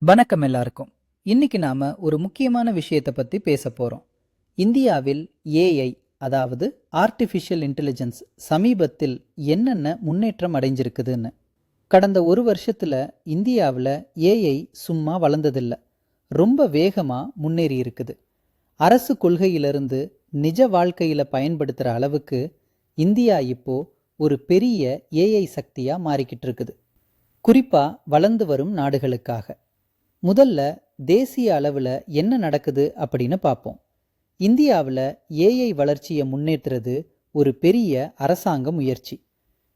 வணக்கம் எல்லாருக்கும். இன்னைக்கு நாம ஒரு முக்கியமான விஷயத்தை பத்தி பேச போறோம். இந்தியாவில் ஏஐ அதாவது ஆர்டிஃபிஷியல் இன்டெலிஜென்ஸ் சமீபத்தில் என்னென்ன முன்னேற்றம் அடைஞ்சிருக்குதுன்னு. கடந்த ஒரு வருஷத்துல இந்தியாவில் ஏஐ சும்மா வளர்ந்ததில்ல. ரொம்ப வேகமா முன்னேறி இருக்குது. அரசு கொள்கையிலிருந்து நிஜ வாழ்க்கையில பயன்படுத்துற அளவுக்கு இந்தியா இப்போ ஒரு பெரிய ஏஐ சக்தியா மாறிக்கிட்டு இருக்குது. குறிப்பா வளர்ந்து வரும் நாடுகளுக்காக. முதல்ல தேசிய அளவில் என்ன நடக்குது அப்படின்னு பார்ப்போம் இந்தியாவில் ஏஐ வளர்ச்சியை முன்னேற்றுறது ஒரு பெரிய அரசாங்க முயற்சி.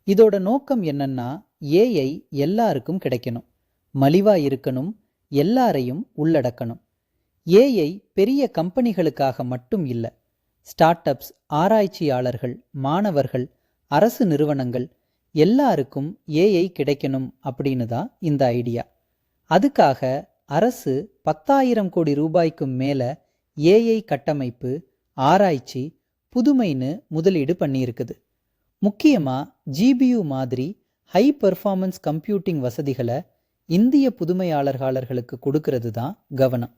இதோட நோக்கம் என்னன்னா ஏஐ எல்லாருக்கும் கிடைக்கணும். மலிவா இருக்கணும் எல்லாரையும் உள்ளடக்கணும். ஏஐ பெரிய கம்பெனிகளுக்காக மட்டும் இல்லை ஸ்டார்ட் அப்ஸ் ஆராய்ச்சியாளர்கள் மாணவர்கள் அரசு நிறுவனங்கள் எல்லாருக்கும் ஏஐ கிடைக்கணும் அப்படின்னு தான் இந்த ஐடியா. அதுக்காக அரசு பத்தாயிரம் கோடி ரூபாய்க்கும் மேல ஏஐ கட்டமைப்பு ஆராய்ச்சி புதுமைன்னு முதலீடு பண்ணியிருக்குது. முக்கியமா ஜிபியு மாதிரி ஹை பெர்ஃபார்மன்ஸ் கம்ப்யூட்டிங் வசதிகளை இந்திய புதுமையாளர்களுக்கு கொடுக்கறது தான் கவனம்.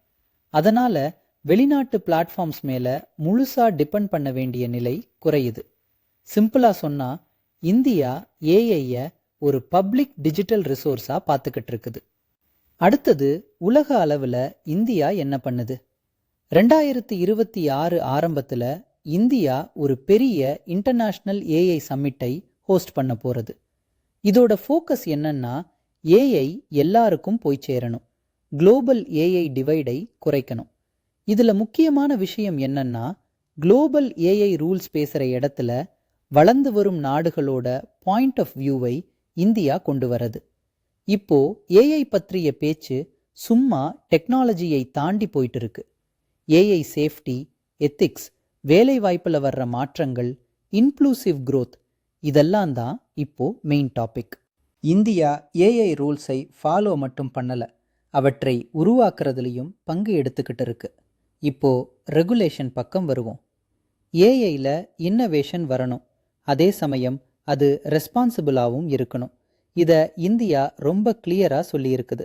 அதனால வெளிநாட்டு பிளாட்ஃபார்ம்ஸ் மேல முழுசா டிபெண்ட் பண்ண வேண்டிய நிலை குறையுது. சிம்பிளா சொன்னா இந்தியா ஏஐய ஒரு பப்ளிக் டிஜிட்டல் ரிசோர்ஸா பார்த்துக்கிட்டு இருக்குது. அடுத்தது உலக அளவில் இந்தியா என்ன பண்ணுது? ரெண்டாயிரத்தி இருபத்தி ஆறு ஆரம்பத்தில் இந்தியா ஒரு பெரிய இன்டர்நேஷ்னல் ஏஐ சம்மிட்டை ஹோஸ்ட் பண்ண போகிறது இதோட ஃபோக்கஸ் என்னன்னா ஏஐ எல்லாருக்கும் போய் சேரணும். குளோபல் ஏஐ டிவைடை குறைக்கணும். இதில் முக்கியமான விஷயம் என்னன்னா குளோபல் ஏஐ ரூல்ஸ் பேசுகிற இடத்துல வளர்ந்து வரும் நாடுகளோட பாயிண்ட் ஆஃப் வியூவை இந்தியா கொண்டு வரது. இப்போ ஏஐ பற்றிய பேச்சு சும்மா டெக்னாலஜியை தாண்டி போயிட்டு இருக்கு ஏஐ சேஃப்டி எத்திக்ஸ் வேலை வாய்ப்பில் வர்ற மாற்றங்கள் இன்க்ளூசிவ் க்ரோத் இதெல்லாம் தான் இப்போ மெயின் டாபிக் இந்தியா ஏஐ ரூல்ஸை ஃபாலோ மட்டும் பண்ணல. அவற்றை உருவாக்குறதுலையும் பங்கு எடுத்துக்கிட்டு இருக்கு. இப்போ ரெகுலேஷன் பக்கம் வருவோம். ஏஐல இன்னோவேஷன் வரணும். அதே சமயம் அது ரெஸ்பான்சிபிளாகவும் இருக்கணும். இதை இந்தியா ரொம்ப கிளியராக சொல்லியிருக்குது.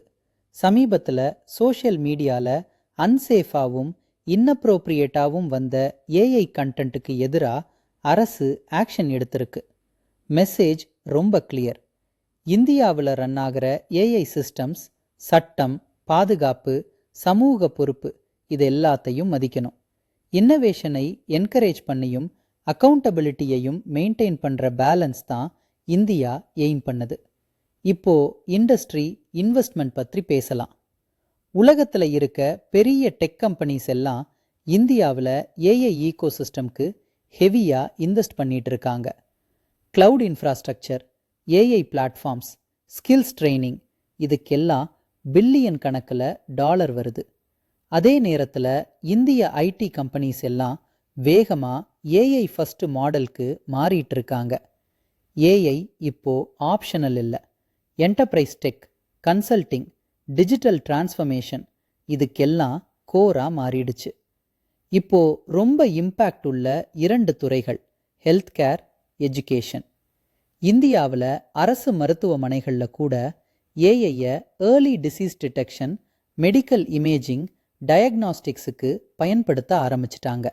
சமீபத்தில் சோஷியல் மீடியாவில் அன்சேஃபாகவும் இன்னப்ரோப்ரியேட்டாகவும் வந்த ஏஐ கண்டென்ட்டுக்கு எதிராக அரசு ஆக்ஷன் எடுத்திருக்கு. மெசேஜ் ரொம்ப கிளியர் இந்தியாவில் ரன் ஆகிற ஏஐ சிஸ்டம்ஸ் சட்டம் பாதுகாப்பு சமூக பொறுப்பு இது எல்லாத்தையும் மதிக்கணும். இன்னோவேஷனை என்கரேஜ் பண்ணியும் அக்கௌண்டபிலிட்டியையும் மெயின்டைன் பண்ணுற பேலன்ஸ் தான் இந்தியா எய்ம் பண்ணுது. இப்போ இண்டஸ்ட்ரி இன்வெஸ்ட்மெண்ட் பற்றி பேசலாம். உலகத்தில் இருக்க பெரிய டெக் கம்பெனிஸ் எல்லாம் இந்தியாவில் ஏஐ ஈகோ சிஸ்டம்க்கு ஹெவியாக இன்வெஸ்ட் பண்ணிட்டு இருக்காங்க. Cloud infrastructure AI platforms skills training இதுக்கெல்லாம் பில்லியன் கணக்கில் டாலர் வருது. அதே நேரத்தில் இந்திய ஐடி கம்பெனிஸ் எல்லாம் வேகமாக ஏஐ ஃபஸ்ட்டு மாடலுக்கு மாறிட்டு இருக்காங்க. ஏஐ இப்போ ஆப்ஷனல் இல்லை. Enterprise tech consulting digital transformation இதுக்கெல்லாம் கோரா மாறிடுச்சு. இப்போ ரொம்ப இம்பேக்ட் உள்ள இரண்டு துறைகள் ஹெல்த் கேர் எஜுகேஷன் இந்தியாவில் அரசு மருத்துவமனைகளில் கூட ஏஐய early disease detection medical imaging டயக்னாஸ்டிக்ஸுக்கு பயன்படுத்த ஆரம்பிச்சிட்டாங்க.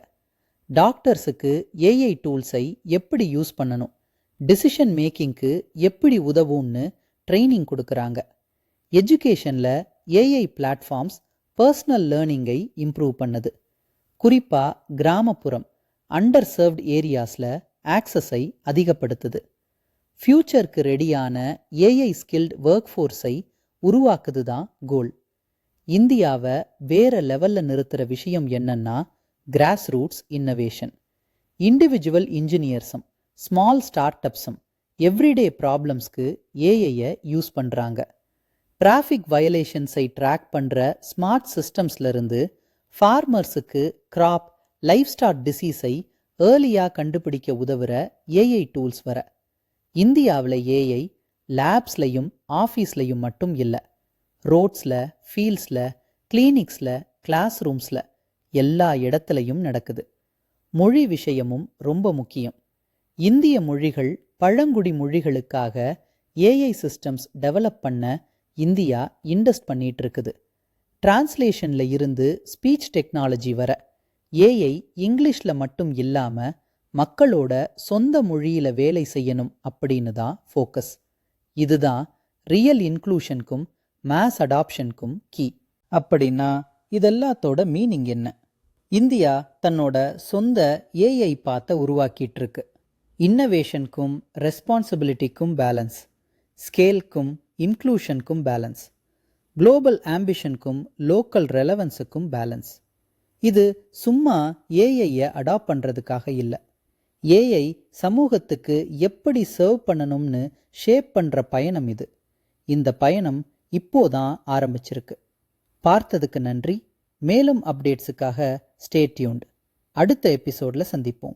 டாக்டர்ஸுக்கு ஏஐ டூல்ஸை எப்படி யூஸ் பண்ணணும்? டிசிஷன் மேக்கிங்க்கு எப்படி உதவும்னு ட்ரைனிங் கொடுக்குறாங்க. எஜுகேஷனில் ஏஐ பிளாட்ஃபார்ம்ஸ் பர்சனல் லேர்னிங்கை இம்ப்ரூவ் பண்ணுது. குறிப்பாக கிராமப்புறம் அண்டர் சர்வ்ட் ஏரியாஸில் ஆக்சஸை அதிகப்படுத்துது. ஃப்யூச்சருக்கு ரெடியான ஏஐ ஸ்கில்ட் ஒர்க் ஃபோர்ஸை உருவாக்குது தான் கோல் இந்தியாவை வேற லெவலில் நிறுத்துகிற விஷயம் என்னன்னா கிராஸ் ரூட்ஸ் இன்னோவேஷன் இண்டிவிஜுவல் இன்ஜினியர்ஸும் ஸ்மால் ஸ்டார்ட் அப்ஸும் எவ்ரிடே ப்ராப்ளம்ஸ்க்கு ஏஐயை யூஸ் பண்ணுறாங்க டிராஃபிக் வயலேஷன்ஸை ட்ராக் பண்ணுற ஸ்மார்ட் சிஸ்டம்ஸ்லேருந்து ஃபார்மர்ஸுக்கு கிராப் லைஃப் ஸ்டாக் டிசீஸை ஏர்லியாக கண்டுபிடிக்க உதவுற ஏஐ டூல்ஸ் வர. இந்தியாவில் ஏஐ லேப்ஸ்லையும் ஆஃபீஸ்லையும் மட்டும் இல்லை. ரோட்ஸில் ஃபீல்ட்ஸில் கிளினிக்ஸில் கிளாஸ் ரூம்ஸில் எல்லா இடத்துலையும் நடக்குது. மொழி விஷயமும் ரொம்ப முக்கியம். இந்திய மொழிகள் பழங்குடி மொழிகளுக்காக ஏஐ சிஸ்டம்ஸ் டெவலப் பண்ண இந்தியா இன்வெஸ்ட் பண்ணிட்டு இருக்குது டிரான்ஸ்லேஷனில் இருந்து ஸ்பீச் டெக்னாலஜி வர ஏஐ இங்கிலீஷில் மட்டும் இல்லாமல் மக்களோட சொந்த மொழியில் வேலை செய்யணும் அப்படின்னு தான் ஃபோக்கஸ் இதுதான் ரியல் இன்க்ளூஷனுக்கும் மேஸ் அடாப்ஷனுக்கும் கீ அப்படின்னா இதெல்லாத்தோட மீனிங் என்ன? இந்தியா தன்னோட சொந்த ஏஐ பாத்தை உருவாக்கிட்டு இருக்கு இன்னவேஷனுக்கும் ரெஸ்பான்சிபிலிட்டிக்கும் பேலன்ஸ் ஸ்கேல்க்கும் இன்க்ளூஷனுக்கும் பேலன்ஸ் குளோபல் ஆம்பிஷனுக்கும் லோக்கல் ரெலவன்ஸுக்கும் பேலன்ஸ் இது சும்மா ஏஐயை அடாப்ட் பண்ணுறதுக்காக இல்லை. ஏஐ சமூகத்துக்கு எப்படி சர்வ் பண்ணணும்னு ஷேப் பண்ணுற பயணம் இது. இந்த பயணம் இப்போதான் ஆரம்பிச்சிருக்கு. பார்த்ததுக்கு நன்றி. மேலும் அப்டேட்ஸுக்காக ஸ்டேட்யூண்ட் அடுத்த எபிசோடில் சந்திப்போம்.